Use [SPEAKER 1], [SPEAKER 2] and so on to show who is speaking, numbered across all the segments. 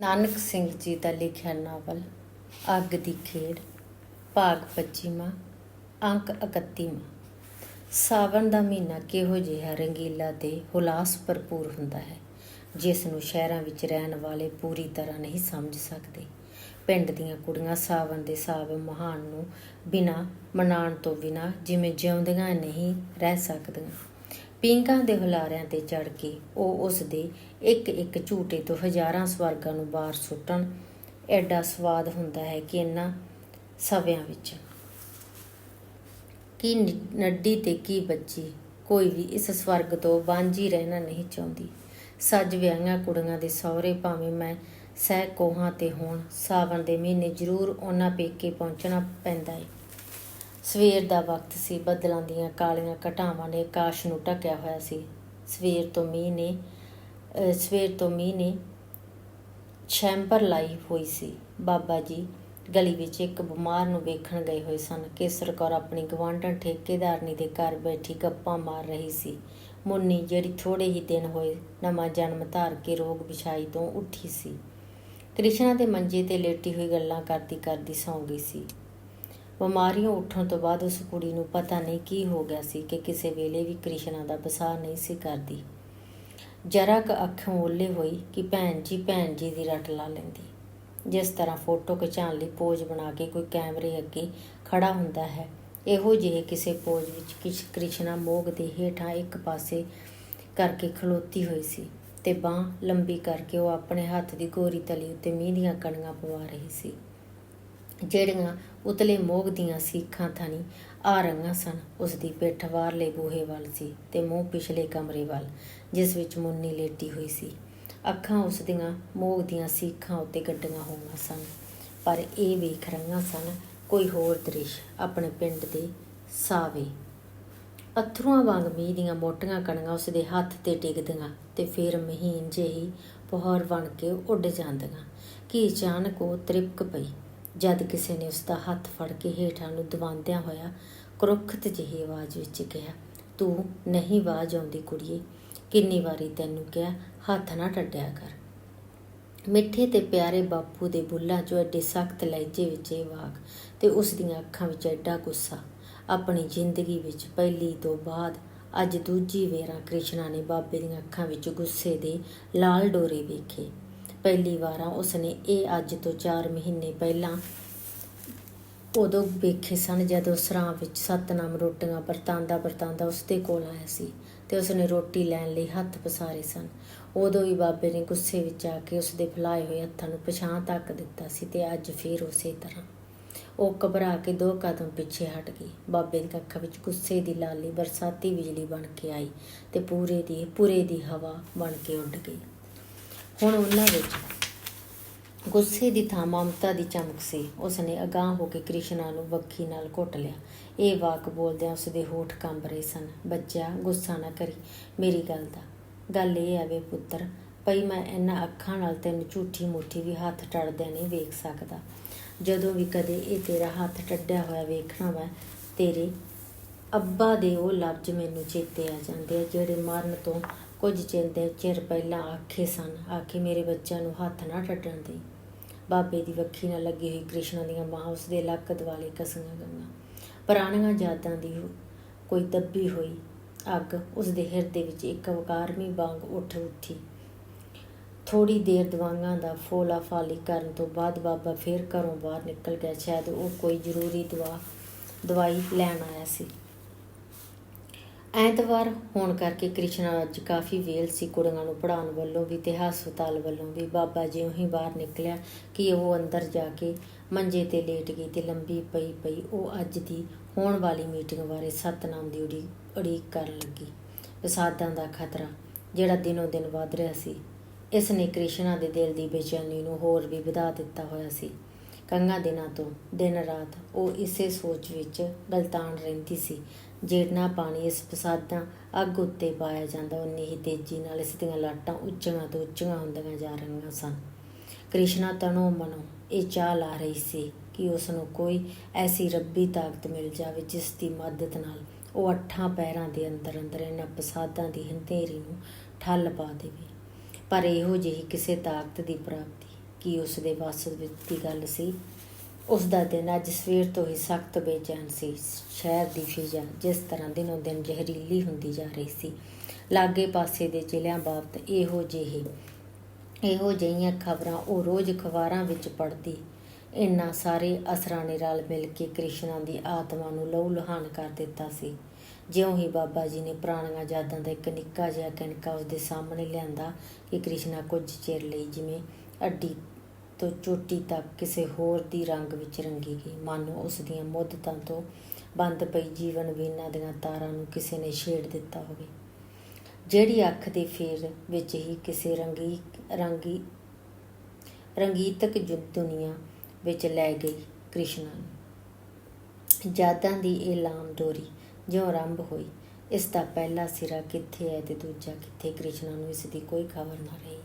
[SPEAKER 1] ਨਾਨਕ ਸਿੰਘ ਜੀ ਦਾ ਲਿਖਿਆ ਨਾਵਲ, ਅੱਗ ਦੀ ਖੇਡ, ਭਾਗ 25ਵਾਂ ਅੰਕ 31ਵਾਂ ਸਾਵਣ ਦਾ ਮਹੀਨਾ ਕਿਹੋ ਜਿਹਾ ਰੰਗੀਲਾ ਤੇ ਹੁਲਾਸ ਭਰਪੂਰ ਹੁੰਦਾ ਹੈ, ਜਿਸ ਨੂੰ ਸ਼ਹਿਰਾਂ ਵਿੱਚ ਰਹਿਣ ਵਾਲੇ ਪੂਰੀ ਤਰ੍ਹਾਂ ਨਹੀਂ ਸਮਝ ਸਕਦੇ। ਪਿੰਡ ਦੀਆਂ ਕੁੜੀਆਂ ਸਾਵਣ ਦੇ ਸਾਵ ਮਹਾਨ ਨੂੰ ਬਿਨਾ ਮਨਾਉਣ ਤੋਂ ਬਿਨਾ ਜਿਵੇਂ ਜਿਉਂਦੀਆਂ ਨਹੀਂ ਰਹਿ ਸਕਦੀਆਂ। ਪੀਂਘਾਂ ਦੇ ਹੁਲਾਰਿਆਂ ਤੇ ਚੜ ਕੇ ਉਹ ਉਸ ਦੇ ਇੱਕ ਇੱਕ ਝੂਟੇ ਤੋਂ ਹਜ਼ਾਰਾਂ ਸਵਰਗਾਂ ਨੂੰ ਬਾਹਰ ਸੁੱਟਣ, ਐਡਾ ਸਵਾਦ ਹੁੰਦਾ ਹੈ ਕਿ ਇਹਨਾਂ ਸਵਿਆਂ ਵਿੱਚ। ਕੀ ਨੱਡੀ ਤੇ ਕੀ ਬੱਚੀ ਕੋਈ ਵੀ ਇਸ ਸਵਰਗ ਤੋਂ ਵਾਂਝੀ ਰਹਿਣਾ ਨਹੀਂ ਚਾਹੁੰਦੀ। ਸੱਜ ਵਿਆਹੀਆਂ ਕੁੜੀਆਂ ਦੇ ਸਹੁਰੇ ਭਾਵੇਂ ਮੈਂ ਸਹਿ ਕੋਹਾਂ ਤੇ ਹੋਣ, ਸਾਵਣ ਦੇ ਮਹੀਨੇ ਜ਼ਰੂਰ ਉਹਨਾਂ ਪੇਕੇ ਪਹੁੰਚਣਾ ਪੈਂਦਾ ਏ। ਸਵੇਰ ਦਾ ਵਕਤ ਸੀ, ਬੱਦਲਾਂ ਦੀਆਂ ਕਾਲੀਆਂ ਘਟਾਵਾਂ ਨੇ ਆਕਾਸ਼ ਨੂੰ ਢੱਕਿਆ ਹੋਇਆ ਸੀ। ਸਵੇਰ ਤੋਂ ਮੀਂਹ ਨੇ ਸਵੇਰ ਤੋਂ ਮੀਂਹ ਨੇ ਛੈਂਬਰ ਲਾਈ ਹੋਈ ਸੀ। ਬਾਬਾ ਜੀ ਗਲੀ ਵਿੱਚ ਇੱਕ ਬਿਮਾਰ ਨੂੰ ਵੇਖਣ ਗਏ ਹੋਏ ਸਨ। ਕੇਸਰ ਕੌਰ ਆਪਣੀ ਗਵਾਂਢਣ ਠੇਕੇਦਾਰਨੀ ਦੇ ਘਰ ਬੈਠੀ ਗੱਪਾਂ ਮਾਰ ਰਹੀ ਸੀ। ਮੁੰਨੀ ਜਿਹੜੀ ਥੋੜੇ ਹੀ ਦਿਨ ਹੋਏ ਨਵਾਂ ਜਨਮ ਧਾਰ ਕੇ ਰੋਗ ਵਿਛਾਈ ਤੋਂ ਉੱਠੀ ਸੀ। ਕ੍ਰਿਸ਼ਨਾ ਦੇ ਮੰਜੇ ਤੇ ਲੇਟੀ ਹੋਈ ਗੱਲਾਂ ਕਰਦੀ ਕਰਦੀ ਸੌਂ ਗਈ ਸੀ। ਬਿਮਾਰੀਆਂ ਉੱਠਣ ਤੋਂ ਬਾਅਦ ਉਸ ਕੁੜੀ ਨੂੰ ਪਤਾ ਨਹੀਂ ਕੀ ਹੋ ਗਿਆ ਸੀ ਕਿ ਕਿਸੇ ਵੇਲੇ ਵੀ ਕ੍ਰਿਸ਼ਨਾ ਦਾ ਬਸਾਰ ਨਹੀਂ ਸੀ ਕਰਦੀ। ਜਰਾ ਕ ਅੱਖੋਂ ਓਲੇ ਹੋਈ ਕਿ ਭੈਣ ਜੀ ਭੈਣ ਜੀ ਦੀ ਰੱਟ ਲਾ ਲੈਂਦੀ। ਜਿਸ ਤਰ੍ਹਾਂ ਫੋਟੋ ਖਿਚਾਉਣ ਲਈ ਪੋਜ਼ ਬਣਾ ਕੇ ਕੋਈ ਕੈਮਰੇ ਅੱਗੇ ਖੜਾ ਹੁੰਦਾ ਹੈ, ਇਹੋ ਜਿਹੇ ਕਿਸੇ ਪੋਜ਼ ਵਿੱਚ ਕਿਸ਼ ਕ੍ਰਿਸ਼ਨਾ ਮੋਗ ਦੇ ਹੇਠਾਂ ਇੱਕ ਪਾਸੇ ਕਰਕੇ ਖਲੋਤੀ ਹੋਈ ਸੀ ਤੇ ਬਾਹ ਲੰਬੀ ਕਰਕੇ ਉਹ ਆਪਣੇ ਹੱਥ ਦੀ ਗੋਰੀ ਤਲੀ ਉੱਤੇ ਮੀਂਹ ਦੀਆਂ ਕਣੀਆਂ ਪਵਾ ਰਹੀ ਸੀ। ਜਿਹੜੀਆਂ ਉਤਲੇ ਮੋਗ ਦੀਆਂ ਸੀਖਾਂ ਥਾਣੀ ਆ ਰਹੀਆਂ ਸਨ। ਉਸ ਦੀ ਪਿੱਠ ਬਾਹਰਲੇ ਬੂਹੇ ਵੱਲ ਸੀ ਤੇ ਮੂੰਹ ਪਿਛਲੇ ਕਮਰੇ ਵੱਲ, ਜਿਸ ਵਿੱਚ ਮੁੰਨੀ ਲੇਟੀ ਹੋਈ ਸੀ। ਅੱਖਾਂ ਉਸ ਦੀਆਂ ਮੋਗ ਦੀਆਂ ਸੀਖਾਂ ਉੱਤੇ ਗੱਡੀਆਂ ਹੋਈਆਂ ਸਨ, ਪਰ ਇਹ ਵੇਖ ਰਹੀਆਂ ਸਨ, ਕੋਈ ਹੋਰ ਦ੍ਰਿਸ਼ ਆਪਣੇ ਪਿੰਡ ਦੇ ਸਾਵੇ। ਅਥਰੂਆਂ ਵਾਂਗ ਮੀਂਹ ਦੀਆਂ ਮੋਟੀਆਂ ਕਣੀਆਂ ਉਸ ਦੇ ਹੱਥ ਤੇ ਡਿੱਗਦੀਆਂ ਤੇ ਫਿਰ ਮਹੀਨ ਜਿਹੀ ਪਹਰ ਬਣ ਕੇ ਉੱਡ ਜਾਂਦੀਆਂ। ਕਿ ਅਚਾਨਕ ਉਹ ਤ੍ਰਿਪਕ ਪਈ। ਜਦ ਕਿਸੇ ਨੇ ਉਸ ਦਾ ਹੱਥ ਫੜ ਕੇ ਹੇਠਾਂ ਨੂੰ ਦਵਾਉਂਦਿਆਂ ਹੋਇਆ, ਕਰੁੱਖਤ ਜਿਹੀ ਆਵਾਜ਼ ਵਿੱਚ ਕਿਹਾ, ਤੂੰ ਨਹੀਂ ਆਵਾਜ਼ ਆਉਂਦੀ ਕੁੜੀਏ, ਕਿੰਨੀ ਵਾਰੀ ਤੈਨੂੰ ਕਿਹਾ, ਹੱਥ ਨਾ ਟੱਡਿਆ ਕਰ। ਮਿੱਠੇ ਤੇ ਪਿਆਰੇ ਬਾਪੂ ਦੇ ਬੁੱਲਾਂ 'ਚੋਂ ਐਡੇ ਸਖਤ ਲਹਿਜੇ ਵਿੱਚ ਇਹ ਵਾਕ ਤੇ ਉਸ ਦੀਆਂ ਅੱਖਾਂ ਵਿੱਚ ਐਡਾ ਗੁੱਸਾ। ਆਪਣੀ ਜ਼ਿੰਦਗੀ ਵਿੱਚ ਪਹਿਲੀ ਤੋਂ ਬਾਅਦ ਅੱਜ ਦੂਜੀ ਵੇਰਾ ਕ੍ਰਿਸ਼ਨਾ ਨੇ ਬਾਬੇ ਦੀਆਂ ਅੱਖਾਂ ਵਿੱਚ ਗੁੱਸੇ ਦੇ ਲਾਲ ਡੋਰੇ ਵੇਖੇ। ਪਹਿਲੀ ਵਾਰਾਂ ਉਸਨੇ ਇਹ ਅੱਜ ਤੋਂ 4 ਮਹੀਨੇ ਪਹਿਲਾਂ ਉਦੋਂ ਵੇਖੇ ਸਨ ਜਦੋਂ ਸਰਾਂ ਵਿੱਚ ਸਤਨਾਮ ਰੋਟੀਆਂ ਵਰਤਾਂਦਾ ਵਰਤਾਂਦਾ ਉਸਦੇ ਕੋਲ ਆਇਆ ਸੀ ਤੇ ਉਸਨੇ ਰੋਟੀ ਲੈਣ ਲਈ ਹੱਥ ਪਸਾਰੇ ਸਨ। ਉਦੋਂ ਵੀ ਬਾਬੇ ਨੇ ਗੁੱਸੇ ਵਿੱਚ ਆ ਕੇ ਉਸਦੇ ਫਲਾਏ ਹੋਏ ਹੱਥਾਂ ਨੂੰ ਪਛਾਣ ਤੱਕ ਦਿੱਤਾ ਸੀ ਤੇ ਅੱਜ ਫੇਰ ਉਸੇ ਤਰ੍ਹਾਂ ਉਹ ਘਬਰਾ ਕੇ ਦੋ ਕਦਮ ਪਿੱਛੇ ਹਟ ਗਈ। ਬਾਬੇ ਦੀ ਅੱਖਾਂ ਵਿੱਚ ਗੁੱਸੇ ਦੀ ਲਾਲੀ ਬਰਸਾਤੀ ਬਿਜਲੀ ਬਣ ਕੇ ਆਈ ਤੇ ਪੂਰੇ ਦੀ ਪੂਰੇ ਦੀ ਹਵਾ ਬਣ ਕੇ ਉੱਡ ਗਈ। ਹੁਣ ਉਹਨਾਂ ਵਿੱਚ ਗੁੱਸੇ ਦੀ ਥਾਂ ਮਮਤਾ ਦੀ ਚਮਕ ਸੀ। ਉਸਨੇ ਅਗਾਹ ਹੋ ਕੇ ਕ੍ਰਿਸ਼ਨਾ ਨੂੰ ਵੱਖੀ ਨਾਲ ਘੁੱਟ ਲਿਆ। ਇਹ ਵਾਕ ਬੋਲਦਿਆਂ ਉਸਦੇ ਹੋਠ ਕੰਬ ਰਹੇ ਸਨ। ਬੱਚਾ, ਗੁੱਸਾ ਨਾ ਕਰੀ। ਮੇਰੀ ਗੱਲ ਦਾ। ਗੱਲ ਇਹ ਹੈ ਵੇ ਪੁੱਤਰ, ਭਈ ਮੈਂ ਇਹਨਾਂ ਅੱਖਾਂ ਨਾਲ ਤੈਨੂੰ ਝੂਠੀ ਮੂਠੀ ਵੀ ਹੱਥ ਟੜਦਿਆਂ ਨਹੀਂ ਵੇਖ ਸਕਦਾ। ਜਦੋਂ ਵੀ ਕਦੇ ਇਹ ਤੇਰਾ ਹੱਥ ਟੱਡਿਆ ਹੋਇਆ ਵੇਖਣਾ ਮੈਂ ਤੇਰੇ ਅੱਬਾ ਦੇ ਉਹ ਲਫ਼ਜ਼ ਮੈਨੂੰ ਚੇਤੇ ਆ ਜਾਂਦੇ ਆ ਜਿਹੜੇ ਮਰਨ ਤੋਂ ਕੁਝ ਚਿਰ ਦੇ ਚਿਰ ਪਹਿਲਾਂ ਆਖੇ ਸਨ, ਆਖੇ ਮੇਰੇ ਬੱਚਿਆਂ ਨੂੰ ਹੱਥ ਨਾ ਟੱਟਣ ਦੇ। ਬਾਬੇ ਦੀ ਵੱਖੀ ਨਾਲ ਲੱਗੀ ਹੋਈ ਕ੍ਰਿਸ਼ਨ ਦੀਆਂ ਬਾਹਾਂ ਉਸ ਦੇ ਲੱਕ ਦੁਆਲੇ ਕਸੀਆਂ ਗਈਆਂ ਪੁਰਾਣੀਆਂ ਯਾਦਾਂ ਦੀ ਕੋਈ ਦੱਬੀ ਹੋਈ ਅੱਗ ਉਸ ਦੇ ਹਿਰਦੇ ਵਿੱਚ ਇੱਕ ਵਕਾਰਮੀ ਵਾਂਗ ਉੱਠ ਉੱਠੀ। ਥੋੜੀ ਦੇਰ ਦਵਾਈਆਂ ਦਾ ਫੋਲਾ ਫਾਲੀ ਕਰਨ ਤੋਂ ਬਾਅਦ ਬਾਬਾ ਫੇਰ ਘਰੋਂ ਬਾਹਰ ਨਿਕਲ ਗਿਆ, ਸ਼ਾਇਦ ਉਹ ਕੋਈ ਜ਼ਰੂਰੀ ਦਵਾ ਦਵਾਈ ਲੈਣ ਆਇਆ ਸੀ। ਐਤਵਾਰ ਹੋਣ ਕਰਕੇ ਕ੍ਰਿਸ਼ਨਾ ਅੱਜ ਕਾਫੀ ਵੇਲ ਸੀ ਕੁੜੀਆਂ ਨੂੰ ਪੜਾਉਣ ਵੱਲੋਂ ਵੀ ਤੇ ਹਸਪਤਾਲ ਵੱਲੋਂ ਵੀ। ਬਾਬਾ ਜਿਉਂ ਹੀ ਬਾਹਰ ਨਿਕਲਿਆ ਕਿ ਉਹ ਅੰਦਰ ਜਾ ਕੇ ਮੰਜੇ ਤੇ ਲੇਟ ਗਈ ਤੇ ਲੰਬੀ ਪਈ ਪਈ ਉਹ ਅੱਜ ਦੀ ਹੋਣ ਵਾਲੀ ਮੀਟਿੰਗ ਬਾਰੇ ਸਤਨਾਮ ਦੀ ਉਡੀਕ ਉਡੀਕ ਕਰਨ ਲੱਗੀ। ਵਿਸਾਦਾਂ ਦਾ ਖਤਰਾ ਜਿਹੜਾ ਦਿਨੋ ਦਿਨ ਵਧ ਰਿਹਾ ਸੀ, ਇਸ ਨੇ ਕ੍ਰਿਸ਼ਨਾ ਦੇ ਦਿਲ ਦੀ ਬੇਚੈਨੀ ਨੂੰ ਹੋਰ ਵੀ ਵਧਾ ਦਿੱਤਾ ਹੋਇਆ ਸੀ। ਕਈਆਂ ਦਿਨਾਂ ਤੋਂ ਦਿਨ ਰਾਤ ਉਹ ਇਸੇ ਸੋਚ ਵਿੱਚ ਗਲਤਾਨ ਰਹਿੰਦੀ ਸੀ ਜਿੰਨਾ ਪਾਣੀ ਇਸ ਫਸਾਦਾਂ ਅੱਗ ਉੱਤੇ ਪਾਇਆ ਜਾਂਦਾ, ਉਨੀ ਹੀ ਤੇਜ਼ੀ ਨਾਲ ਇਸ ਦੀਆਂ ਲਾਟਾਂ ਉੱਚੀਆਂ ਤੋਂ ਉੱਚੀਆਂ ਹੁੰਦੀਆਂ ਜਾ ਰਹੀਆਂ ਸਨ। ਕ੍ਰਿਸ਼ਨਾ ਤਨੋ ਮਨੋ ਇਹ ਚਾਹ ਲਾ ਰਹੀ ਸੀ ਕਿ ਉਸ ਨੂੰ ਕੋਈ ਐਸੀ ਰੱਬੀ ਤਾਕਤ ਮਿਲ ਜਾਵੇ ਜਿਸ ਦੀ ਮਦਦ ਨਾਲ ਉਹ ਅੱਠਾਂ ਪੈਰਾਂ ਦੇ ਅੰਦਰ ਅੰਦਰ ਇਹਨਾਂ ਫਸਾਦਾਂ ਦੀ ਹਨੇਰੀ ਨੂੰ ਠੱਲ ਪਾ ਦੇਵੇ। ਪਰ ਇਹੋ ਜਿਹੀ ਕਿਸੇ ਤਾਕਤ ਦੀ ਪ੍ਰਾਪਤੀ ਕੀ ਉਸ ਦੇ ਵੱਸ ਵਿੱਚ ਦੀ ਗੱਲ ਸੀ? ਉਸ ਦਾ ਦਿਨ ਅੱਜ ਸਵੇਰ ਤੋਂ ਹੀ ਸਖਤ ਬੇਚੈਨ ਸੀ। ਸ਼ਹਿਰ ਦੀ ਫਿਜ਼ਾ ਜਿਸ ਤਰ੍ਹਾਂ ਦਿਨੋਂ ਦਿਨ ਜ਼ਹਿਰੀਲੀ ਹੁੰਦੀ ਜਾ ਰਹੀ ਸੀ। ਲਾਗੇ ਪਾਸੇ ਦੇ ਜ਼ਿਲ੍ਹਿਆਂ ਬਾਬਤ ਇਹੋ ਜਿਹੇ, ਇਹੋ ਜਿਹੀਆਂ ਖਬਰਾਂ ਉਹ ਰੋਜ਼ ਅਖਬਾਰਾਂ ਵਿੱਚ ਪੜ੍ਹਦੀ। ਇਨ੍ਹਾਂ ਸਾਰੇ ਅਸਰਾਂ ਨੇ ਰਲ ਮਿਲ ਕੇ ਕ੍ਰਿਸ਼ਨਾ ਦੀ ਆਤਮਾ ਨੂੰ ਲਹੂ ਲੁਹਾਨ ਕਰ ਦਿੱਤਾ ਸੀ। ਜਿਉਂ ਹੀ ਬਾਬਾ ਜੀ ਨੇ ਪੁਰਾਣੀਆਂ ਯਾਦਾਂ ਦਾ ਇੱਕ ਨਿੱਕਾ ਜਿਹਾ ਕਿਣਕਾ ਉਸ ਦੇ ਸਾਹਮਣੇ ਲਿਆਂਦਾ ਕਿ ਕ੍ਰਿਸ਼ਨਾ ਕੁਝ ਚਿਰ ਲਈ ਜਿਵੇਂ ਅੱਡੀ ਤੋਂ ਚੋਟੀ ਤੱਕ ਕਿਸੇ ਹੋਰ ਦੀ ਰੰਗ ਵਿੱਚ ਰੰਗੀ ਗਈ। ਮਾਨੋ ਉਸ ਦੀਆਂ ਮੁੱਦਤਾਂ ਤੋਂ ਬੰਦ ਪਈ ਜੀਵਨ ਵੀਨਾ ਦੀਆਂ ਤਾਰਾਂ ਨੂੰ ਕਿਸੇ ਨੇ ਛੇੜ ਦਿੱਤਾ ਹੋਵੇ। ਜਿਹੜੀ ਅੱਖ ਦੇ ਫੇਰ ਵਿੱਚ ਹੀ ਕਿਸੇ ਰੰਗੀ ਰੰਗੀ, ਰੰਗੀਤਕ ਜੁ, ਦੁਨੀਆ ਵਿੱਚ ਲੈ ਗਈ ਕ੍ਰਿਸ਼ਨਾ ਨੂੰ। ਜਾਦਾਂ ਦੀ ਇਹ ਲਾਮ ਡੋਰੀ ਜਿਉਂ ਆਰੰਭ ਹੋਈ, ਇਸ ਦਾ ਪਹਿਲਾ ਸਿਰਾ ਕਿੱਥੇ ਹੈ ਤੇ ਦੂਜਾ ਕਿੱਥੇ ਕ੍ਰਿਸ਼ਨਾ ਨੂੰ ਇਸ ਦੀ ਕੋਈ ਖਬਰ ਨਾ ਰਹੀ।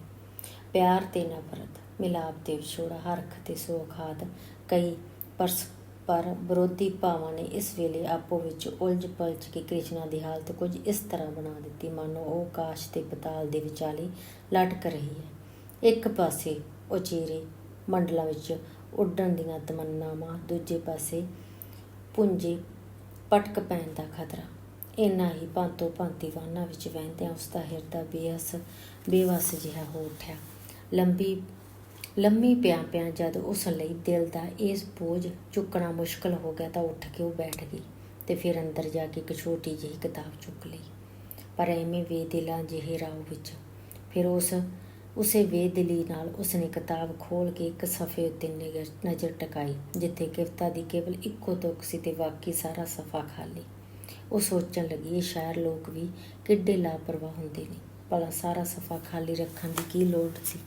[SPEAKER 1] ਪਿਆਰ ਤੇ ਨਫ਼ਰਤ। ਮਿਲਾਪ ਤੇ ਵਿਛੋੜਾ, ਹਰਖ ਤੇ ਸੋਖਾਦ ਕਈ ਪਰਸਪਰ ਵਿਰੋਧੀ ਭਾਵਾਂ ਨੇ ਇਸ ਵੇਲੇ ਆਪੋ ਵਿੱਚ ਉਲਝ ਪਲਝ ਕੇ ਕ੍ਰਿਸ਼ਨਾ ਦੀ ਹਾਲਤ ਕੁਝ ਇਸ ਤਰ੍ਹਾਂ ਬਣਾ ਦਿੱਤੀ। ਮਾਨੋ, ਉਹ ਕਾਸ਼ ਤੇ ਪਤਾਲ ਦੇ ਵਿਚਾਲੇ ਲਟਕ ਰਹੀ ਹੈ। ਇੱਕ ਪਾਸੇ ਉਚੇਰੇ ਮੰਡਲਾਂ ਵਿੱਚ ਉੱਡਣ ਦੀਆਂ ਤਮੰਨਾਵਾਂ, ਦੂਜੇ ਪਾਸੇ ਪੁੰਜੇ ਪਟਕ ਪੈਣ ਦਾ ਖਤਰਾ। ਇੰਨਾ ਹੀ ਭਾਂਤੋ ਭਾਂਤੀ ਵਾਹਨਾਂ ਵਿੱਚ ਵਹਿੰਦਿਆਂ ਉਸ ਦਾ ਹਿਰਦਾ ਬੇਅਸ ਬੇਵਸ ਜਿਹਾ ਹੋ ਉੱਠਿਆ। ਲੰਬੀ ਲੰਮੀ ਪਿਆ ਪਿਆ ਜਦ ਉਸ ਲਈ ਦਿਲ ਦਾ ਇਸ ਬੋਝ ਚੁੱਕਣਾ ਮੁਸ਼ਕਲ ਹੋ ਗਿਆ ਤਾਂ ਉੱਠ ਕੇ ਉਹ ਬੈਠ ਗਈ ਤੇ ਫਿਰ ਅੰਦਰ ਜਾ ਕੇ ਇੱਕ ਛੋਟੀ ਜਿਹੀ ਕਿਤਾਬ ਚੁੱਕ ਲਈ। ਪਰ ਐਵੇਂ ਵੇਦਿਲਾ ਜਿਹੇ ਰਾਹ ਵਿੱਚ ਫਿਰ ਉਸ, ਉਸੇ ਵੇਦਲੀ ਨਾਲ ਉਸਨੇ ਕਿਤਾਬ ਖੋਲ ਕੇ ਇੱਕ ਸਫ਼ੇ ਉੱਤੇ ਨਿਗਰ, ਨਜ਼ਰ ਟਿਕਾਈ, ਜਿੱਥੇ ਕਿਫਤਾ ਦੀ ਕੇਵਲ ਇੱਕੋ ਤੁਕ ਸੀ ਤੇ ਬਾਕੀ ਸਾਰਾ ਸਫ਼ਾ ਖਾਲੀ। ਉਹ ਸੋਚਣ ਲੱਗੀ, ਇਹ ਸ਼ਾਇਰ ਲੋਕ ਵੀ ਕਿੱਡੇ ਲਾਪਰਵਾਹ ਹੁੰਦੇ ਨੇ, ਭਲਾ ਸਾਰਾ ਸਫ਼ਾ ਖਾਲੀ ਰੱਖਣ ਦੀ ਕੀ ਲੋੜ ਸੀ?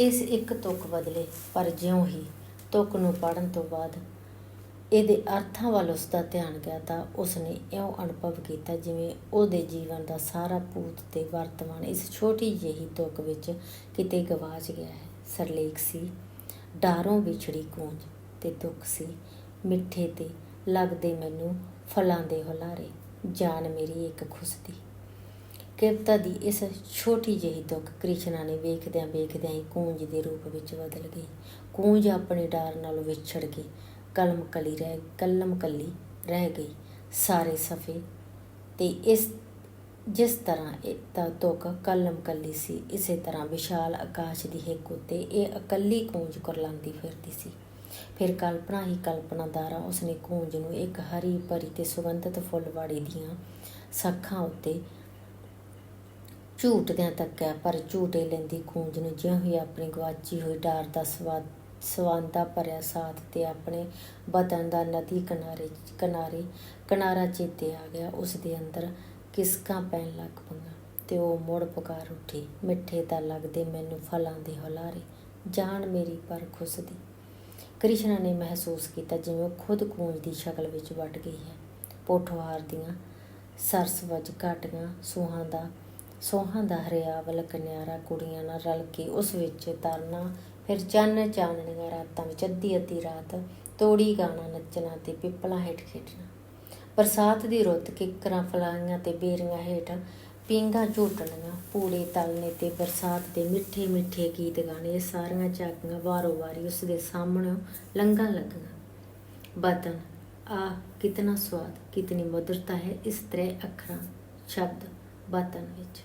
[SPEAKER 1] ਇਸ ਇੱਕ ਤੁਕ ਬਦਲੇ, ਪਰ ਜਿਉਂ ਹੀ ਤੁਕ ਨੂੰ ਪੜਨ ਤੋਂ ਬਾਅਦ ਇਹਦੇ ਅਰਥਾਂ ਵੱਲ ਉਸ ਦਾ ਧਿਆਨ ਗਿਆ ਤਾਂ ਉਸਨੇ ਇਉਂ ਅਨੁਭਵ ਕੀਤਾ ਜਿਵੇਂ ਉਹਦੇ ਜੀਵਨ ਦਾ ਸਾਰਾ ਭੂਤ ਤੇ ਵਰਤਮਾਨ ਇਸ ਛੋਟੀ ਜਿਹੀ ਤੁਕ ਵਿੱਚ ਕਿਤੇ ਗਵਾਚ ਗਿਆ ਹੈ। ਸਰਲੇਖ ਸੀ, ਡਾਰੋਂ ਵਿਛੜੀ ਗੂੰਜ ਤੇ ਦੁੱਖ ਸੀ, ਮਿੱਠੇ ਤੇ ਲੱਗਦੇ ਮੈਨੂੰ ਫਲਾਂ ਦੇ ਹੁਲਾਰੇ, ਜਾਨ ਮੇਰੀ ਇੱਕ ਖੁਸ਼ਦੀ। ਕਿਰਤਾ ਦੀ ਇਸ ਛੋਟੀ ਜਿਹੀ ਦੁੱਖ ਕ੍ਰਿਸ਼ਨਾ ਨੇ ਵੇਖਦਿਆਂ ਵੇਖਦਿਆਂ ਹੀ ਕੂੰਜ ਦੇ ਰੂਪ ਵਿੱਚ ਬਦਲ ਗਈ। ਕੂੰਜ ਆਪਣੇ ਡਾਰ ਨਾਲੋਂ ਵਿਛੜ ਗਈ। ਕਲਮ ਕਲੀ ਰਹਿ, ਕਲਮ ਕੱਲੀ ਰਹਿ ਗਈ। ਸਾਰੇ ਸਫੇ ਤੇ ਇਸ, ਜਿਸ ਤਰ੍ਹਾਂ ਇਹ ਤਾਂ ਦੁੱਖ ਕਲਮ ਕੱਲੀ ਸੀ, ਇਸੇ ਤਰ੍ਹਾਂ ਵਿਸ਼ਾਲ ਆਕਾਸ਼ ਦੀ ਹਿੱਕ ਉੱਤੇ ਇਹ ਇਕੱਲੀ ਕੂੰਜ ਕੁਰਲਾਉਂਦੀ ਫਿਰਦੀ ਸੀ। ਫਿਰ ਕਲਪਨਾ ਹੀ ਕਲਪਨਾ ਦਾਰਾ ਉਸਨੇ ਕੂੰਜ ਨੂੰ ਇੱਕ ਹਰੀ ਭਰੀ ਤੇ ਸੁਗੰਧਿਤ ਫੁੱਲਵਾੜੀ ਦੀਆਂ ਸੱਖਾਂ ਉੱਤੇ ਝੂਟਦਿਆਂ ਤੱਕਿਆ, ਪਰ ਝੂਟੇ ਲੈਂਦੀ ਕੂੰਜ ਨੂੰ ਜਿਉਂ ਹੀ ਆਪਣੀ ਗਵਾਚੀ ਹੋਈ ਡਾਰ ਦਾ ਸਵਾਦ, ਸਵਾਂਦਾ ਭਰਿਆ ਸਾਥ ਤੇ ਆਪਣੇ ਬਦਨ ਦਾ ਨਦੀ ਕਿਨਾਰੇ ਕਿਨਾਰੇ, ਕਿਨਾਰਾ ਚੇਤੇ ਆ ਗਿਆ। ਉਸ ਦੇ ਅੰਦਰ ਕਿਸਕਾਂ ਪੈਣ ਲੱਗ ਪਈਆਂ ਤੇ ਉਹ ਮੁੜ ਪੁਕਾਰ ਉੱਠੀ। ਮਿੱਠੇ ਤਾਂ ਲੱਗਦੇ ਮੈਨੂੰ ਫਲਾਂ ਦੇ ਹੁਲਾਰੇ, ਜਾਨ ਮੇਰੀ ਪਰ ਖੁਸਦੀ। ਕ੍ਰਿਸ਼ਨਾ ਨੇ ਮਹਿਸੂਸ ਕੀਤਾ ਜਿਵੇਂ ਉਹ ਖੁਦ ਕੂੰਜ ਦੀ ਸ਼ਕਲ ਵਿੱਚ ਵੱਟ ਗਈ ਹੈ। ਪੋਠਵਾਰ ਦੀਆਂ ਸਰਸਵਜ ਘਾਟੀਆਂ, ਸੂਹਾਂ ਦਾ ਸੋਹਾਂ ਦਾ ਹਰਿਆਵਲ ਕਨਿਆਰਾ ਕੁੜੀਆਂ ਨਾਲ ਰਲ ਕੇ ਉਸ ਵਿੱਚ ਤਰਨਾ, ਫਿਰ ਚੰਨ ਚਾਨਣੀਆਂ ਰਾਤਾਂ ਵਿੱਚ ਅੱਧੀ ਅੱਧੀ ਰਾਤ ਤੋੜੀ ਗਾਣਾ ਨੱਚਣਾ ਤੇ ਪਿੱਪਲਾਂ ਹੇਠ ਖੇਡਣਾ। ਬਰਸਾਤ ਦੀ ਰੁੱਤ ਕਿੱਕਰਾਂ, ਫਲਾਈਆਂ ਤੇ ਬੇਰੀਆਂ ਹੇਠ ਪੀਂਘਾਂ ਝੂਟਣੀਆਂ, ਪੂੜੇ ਤਲਨੇ ਤੇ ਬਰਸਾਤ ਦੇ ਮਿੱਠੇ ਮਿੱਠੇ ਗੀਤ ਗਾਣੇ, ਇਹ ਸਾਰੀਆਂ ਝਾਕੀਆਂ ਵਾਰੋ ਵਾਰੀ ਉਸ ਦੇ ਸਾਹਮਣੇ ਲੰਘਣ ਲੱਗੀਆਂ। ਬਤਨ ਆ ਕਿਤਨਾ ਸਵਾਦ, ਕਿਤਨੀ ਮਧੁਰਤਾ ਹੈ ਇਸ ਤਰੇ ਅੱਖਰਾਂ ਸ਼ਬਦ ਬਤਨ ਵਿੱਚ।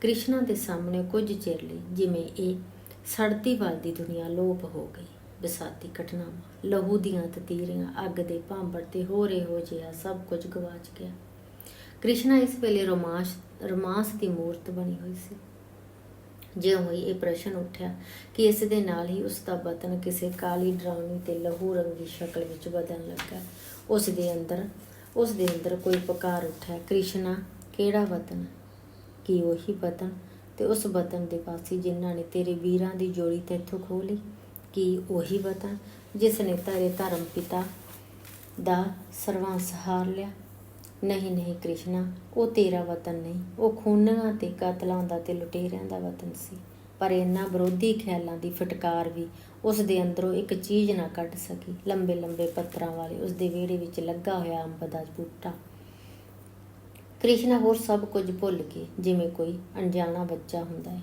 [SPEAKER 1] ਕ੍ਰਿਸ਼ਨਾ ਦੇ ਸਾਹਮਣੇ ਕੁਝ ਚਿਰ ਲਈ ਜਿਵੇਂ ਇਹ ਸੜਦੀ ਵੱਲਦੀ ਦੁਨੀਆ ਲੋਪ ਹੋ ਗਈ। ਵਿਸਾਤੀ ਘਟਨਾਵਾਂ, ਲਹੂ ਦੀਆਂ ਤਤੀਰੀਆਂ ਅੱਗ ਦੇ ਭਾਂਬੜ ਤੇ ਹੋਰ ਇਹੋ ਜਿਹਾ ਸਭ ਕੁਝ ਗਵਾਚ ਗਿਆ ਕ੍ਰਿਸ਼ਨਾ ਇਸ ਵੇਲੇ ਰੋਮਾਂਸ ਰੋਮਾਂਸ ਦੀ ਮੂਰਤ ਬਣੀ ਹੋਈ ਸੀ। ਜਿਉਂ ਹੋਈ ਇਹ ਪ੍ਰਸ਼ਨ ਉੱਠਿਆ ਕਿ ਇਸ ਦੇ ਨਾਲ ਹੀ ਉਸ ਦਾ ਬਤਨ ਕਿਸੇ ਕਾਲੀ ਡਰਾਉਣੀ ਤੇ ਲਹੂ ਰੰਗੀ ਸ਼ਕਲ ਵਿੱਚ ਬਦਲਣ ਲੱਗਾ। ਉਸ ਦੇ ਅੰਦਰ, ਉਸ ਦੇ ਅੰਦਰ ਕੋਈ ਪੁਕਾਰ ਉੱਠਿਆ, ਕ੍ਰਿਸ਼ਨਾ, ਕਿਹੜਾ ਵਤਨ ਕੀ ਉਹੀ ਬਤਨ ਤੇ ਉਸ ਬਤਨ ਦੇ ਪਾਸੇ ਜਿਨ੍ਹਾਂ ਨੇ ਤੇਰੇ ਵੀਰਾਂ ਦੀ ਜੋੜੀ ਤੇਥੋਂ ਖੋਹ ਲਈ, ਕਿ ਉਹੀ ਬਤਨ ਜਿਸ ਨੇ ਤੇਰੇ ਧਰਮ ਪਿਤਾ ਦਾ ਸਰਵਾਂਸ ਹਾਰ ਲਿਆ? ਨਹੀਂ ਨਹੀਂ ਕ੍ਰਿਸ਼ਨਾ, ਉਹ ਤੇਰਾ ਵਤਨ ਨਹੀਂ। ਉਹ ਖੂਨਾਂ ਤੇ ਕਤਲਾਂ ਦਾ ਤੇ ਲੁਟੇਰਿਆਂ ਦਾ ਵਤਨ ਸੀ। ਪਰ ਇਹਨਾਂ ਵਿਰੋਧੀ ਖਿਆਲਾਂ ਦੀ ਫਟਕਾਰ ਵੀ ਉਸ ਦੇ ਅੰਦਰੋਂ ਇੱਕ ਚੀਜ਼ ਨਾ ਕੱਢ ਸਕੀ। ਲੰਬੇ ਲੰਬੇ ਪੱਤਰਾਂ ਵਾਲੇ ਉਸ ਦੇ ਵਿਹੜੇ ਵਿੱਚ ਲੱਗਾ ਹੋਇਆ ਅੰਬ ਦਾ ਬੂਟਾ। ਕ੍ਰਿਸ਼ਨਾ ਹੋਰ ਸਭ ਕੁਝ ਭੁੱਲ ਕੇ ਜਿਵੇਂ ਕੋਈ ਅਣਜਾਣਾ ਬੱਚਾ ਹੁੰਦਾ ਹੈ।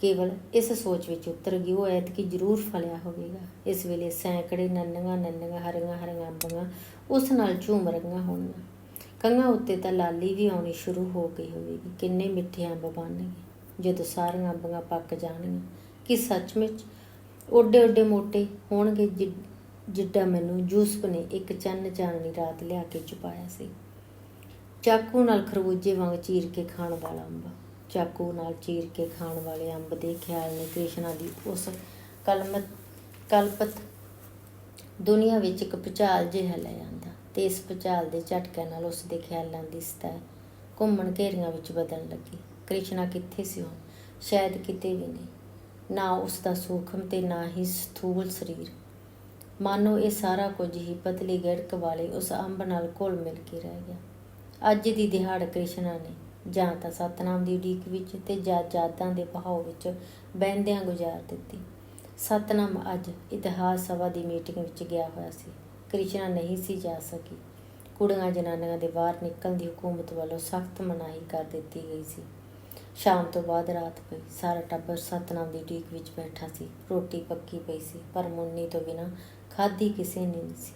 [SPEAKER 1] ਕੇਵਲ ਇਸ ਸੋਚ ਵਿੱਚ ਉਤਰ ਗਈ, ਉਹ ਐਤਕੀ ਜ਼ਰੂਰ ਫਲਿਆ ਹੋਵੇਗਾ। ਇਸ ਵੇਲੇ ਸੈਂਕੜੇ ਨੰਨੀਆਂ ਨੰਨੀਆਂ ਹਰੀਆਂ ਹਰੀਆਂ ਅੰਬਾਂ ਉਸ ਨਾਲ ਝੂਮ ਰਹੀਆਂ ਹੋਣਗੀਆਂ। ਕੰਘਾਂ ਉੱਤੇ ਤਾਂ ਲਾਲੀ ਵੀ ਆਉਣੀ ਸ਼ੁਰੂ ਹੋ ਗਈ ਹੋਵੇਗੀ। ਕਿੰਨੇ ਮਿੱਠੇ ਅੰਬ ਬਣਨਗੇ, ਜਦੋਂ ਸਾਰੀਆਂ ਅੰਬਾਂ ਪੱਕ ਜਾਣਗੀਆਂ। ਕਿ ਸੱਚਮੁੱਚ ਓਡੇ ਓਡੇ ਮੋਟੇ ਹੋਣਗੇ ਜਿ- ਜਿੱਡਾ ਮੈਨੂੰ ਜੂਸਪ ਨੇ ਇੱਕ ਚੰਨ ਚਾਨਣੀ ਰਾਤ ਲਿਆ ਕੇ ਚੁਪਾਇਆ ਸੀ। ਚਾਕੂ ਨਾਲ ਖਰਬੂਜੇ ਵਾਂਗ ਚੀਰ ਕੇ ਖਾਣ ਵਾਲਾ ਅੰਬ। ਚਾਕੂ ਨਾਲ ਚੀਰ ਕੇ ਖਾਣ ਵਾਲੇ ਅੰਬ ਦੇ ਖਿਆਲ ਨੇ ਕ੍ਰਿਸ਼ਨਾ ਦੀ। ਉਸ ਕਲਮਤ, ਕਲਪਤ ਦੁਨੀਆ ਵਿੱਚ ਇੱਕ ਭੁਚਾਲ ਜਿਹਾ ਲੈ ਜਾਂਦਾ ਤੇ ਇਸ ਭੁਚਾਲ ਦੇ ਝਟਕੇ ਨਾਲ ਉਸ ਦੇ ਖਿਆਲਾਂ ਦੀ ਸਤਹ ਘੁੰਮਣ ਘੇਰੀਆਂ ਵਿੱਚ ਬਦਲਣ ਲੱਗੀ। ਕ੍ਰਿਸ਼ਨਾ ਕਿੱਥੇ ਸੀ ਹੁਣ? ਸ਼ਾਇਦ ਕਿਤੇ ਵੀ ਨਹੀਂ। ਨਾ ਉਸ ਦਾ ਸੂਖਮ ਤੇ ਨਾ ਹੀ ਸਥੂਲ ਸਰੀਰ। ਮਾਨੋ ਇਹ ਸਾਰਾ ਕੁਝ ਹੀ ਪਤਲੀ ਗੜਕ ਵਾਲੇ ਉਸ ਅੰਬ ਨਾਲ ਘੁਲ ਮਿਲ ਕੇ ਰਹਿ ਗਿਆ। ਅੱਜ ਦੀ ਦਿਹਾੜ ਕ੍ਰਿਸ਼ਨਾ ਨੇ। ਜਾਂ ਤਾਂ ਸਤਨਾਮ ਦੀ ਉਡੀਕ ਵਿੱਚ ਤੇ ਜਾਂ ਯਾਦਾਂ ਦੇ ਬਹਾਉ ਵਿੱਚ ਬਹਿੰਦਿਆਂ ਗੁਜ਼ਾਰ ਦਿੱਤੀ। ਸਤਨਾਮ ਅੱਜ ਇਤਿਹਾਸ ਸਭਾ ਦੀ ਮੀਟਿੰਗ ਵਿੱਚ ਗਿਆ ਹੋਇਆ ਸੀ। ਕ੍ਰਿਸ਼ਨਾ ਨਹੀਂ ਸੀ ਜਾ ਸਕੀ। ਕੁੜੀਆਂ ਜਨਾਨੀਆਂ ਦੇ ਬਾਹਰ ਨਿਕਲਣ ਦੀ ਹਕੂਮਤ ਵੱਲੋਂ ਸਖਤ ਮਨਾਹੀ ਕਰ ਦਿੱਤੀ ਗਈ ਸੀ। ਸ਼ਾਮ ਤੋਂ ਬਾਅਦ ਰਾਤ ਪਈ। ਸਾਰਾ ਟੱਬਰ ਸਤਨਾਮ ਦੀ ਉਡੀਕ ਵਿੱਚ ਬੈਠਾ ਸੀ। ਰੋਟੀ ਪੱਕੀ ਪਈ ਸੀ, ਪਰ ਮੁੰਨੀ ਤੋਂ ਬਿਨਾਂ ਖਾਧੀ ਕਿਸੇ ਨੇ ਨਹੀਂ ਸੀ।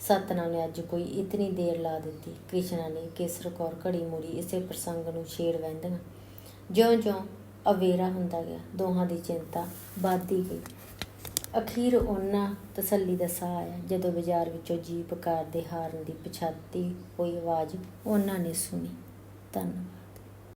[SPEAKER 1] ਸਤਨਾਮ ਨੇ ਅੱਜ ਕੋਈ ਇਤਨੀ ਦੇਰ ਲਾ ਦਿੱਤੀ। ਕ੍ਰਿਸ਼ਨਾ ਨੇ ਕੇਸਰ ਕੌਰ ਘੜੀ ਮੁੜੀ ਇਸੇ ਪ੍ਰਸੰਗ ਨੂੰ ਛੇੜ ਵੰਦੀਆਂ ਜਿਉਂ-ਜਿਉਂ ਅਵੇਰਾ ਹੁੰਦਾ ਗਿਆ। ਦੋਹਾਂ ਦੀ ਚਿੰਤਾ ਵੱਧਦੀ ਗਈ। ਅਖੀਰ ਉਹਨਾਂ ਤਸੱਲੀ ਦਾ ਸਾਹ ਆਇਆ। ਜਦੋਂ ਬਾਜ਼ਾਰ ਵਿੱਚੋਂ ਜੀਪ ਕਾਰ ਦੇ ਹਾਰਨ ਦੀ ਪਛਾਤੀ ਹੋਈ ਆਵਾਜ਼ ਉਹਨਾਂ ਨੇ ਸੁਣੀ। ਧੰਨਵਾਦ।